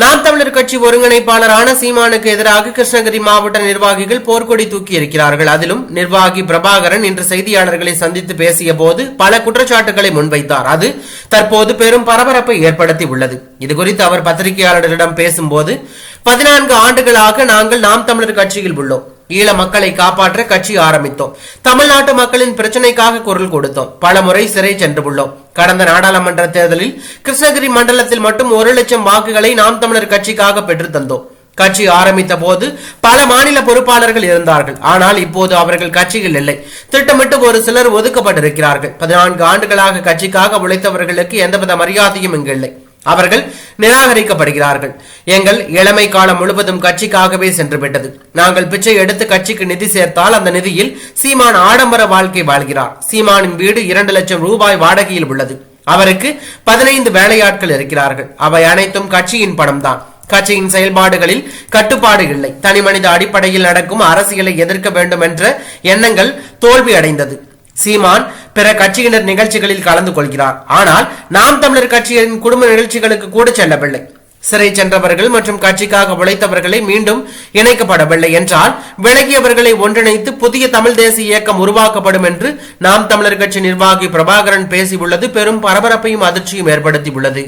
நாம் தமிழர் கட்சி ஒருங்கிணைப்பாளரான சீமானுக்கு எதிராக கிருஷ்ணகிரி மாவட்ட நிர்வாகிகள் போர்க்கொடி தூக்கி இருக்கிறார்கள் அதிலும் நிர்வாகி பிரபாகரன் இன்று செய்தியாளர்களை சந்தித்து பேசிய போது பல குற்றச்சாட்டுகளை முன்வைத்தார். அது தற்போது பெரும் பரபரப்பை ஏற்படுத்தி உள்ளது. இதுகுறித்து அவர் பத்திரிகையாளர்களிடம் பேசும்போது பதினான்கு ஆண்டுகளாக நாங்கள் நாம் தமிழர் கட்சியில் உள்ளோம். ஈழ மக்களை காப்பாற்ற கட்சி ஆரம்பித்தோம். தமிழ்நாட்டு மக்களின் பிரச்சனைக்காக குரல் கொடுத்தோம். பல முறை சிறை சென்று உள்ளோம். கடந்த நாடாளுமன்ற தேர்தலில் கிருஷ்ணகிரி மண்டலத்தில் மட்டும் ஒரு லட்சம் வாக்குகளை நாம் தமிழர் கட்சிக்காக பெற்று தந்தோம். கட்சி ஆரம்பித்த போது பல மாநில பொறுப்பாளர்கள் இருந்தார்கள். ஆனால் இப்போது அவர்கள் கட்சியில் இல்லை. திட்டமிட்டு ஒரு சிலர் ஒதுக்கப்பட்டிருக்கிறார்கள். பதினான்கு ஆண்டுகளாக கட்சிக்காக உழைத்தவர்களுக்கு எந்தவித மரியாதையும் இங்கு இல்லை. அவர்கள் நிராகரிக்கப்படுகிறார்கள். எங்கள் இளமை காலம் முழுவதும் கட்சிக்காகவே சென்று விட்டது நாங்கள் பிச்சை எடுத்து கட்சிக்கு நிதி சேர்த்தால் அந்த நிதியில் சீமான் ஆடம்பர வாழ்க்கை வாழ்கிறார். சீமானின் வீடு இரண்டு லட்சம் ரூபாய் வாடகையில் உள்ளது. அவருக்கு பதினைந்து வேலையாட்கள் இருக்கிறார்கள். அவை அனைத்தும் கட்சியின் பணம்தான். கட்சியின் செயல்பாடுகளில் கட்டுப்பாடு இல்லை. தனிமனித அடிப்படையில் நடக்கும் அரசியலை எதிர்க்க வேண்டும் என்ற எண்ணங்கள் தோல்வி அடைந்தது சீமான் பிற கட்சியினர் நிகழ்ச்சிகளில் கலந்து கொள்கிறார். ஆனால் நாம் தமிழர் கட்சியின் குடும்ப நிகழ்ச்சிகளுக்கு கூட செல்லவில்லை. சிறை சென்றவர்கள் மற்றும் கட்சிக்காக உழைத்தவர்களை மீண்டும் இணைக்கப்படவில்லை என்றால் விலகியவர்களை ஒன்றிணைத்து புதிய தமிழ் தேசிய இயக்கம் உருவாக்கப்படும் என்று நாம் தமிழர் கட்சி நிர்வாகி பிரபாகரன் பேசியுள்ளது. பெரும் பரபரப்பையும் அதிர்ச்சியும் ஏற்படுத்தியுள்ளது.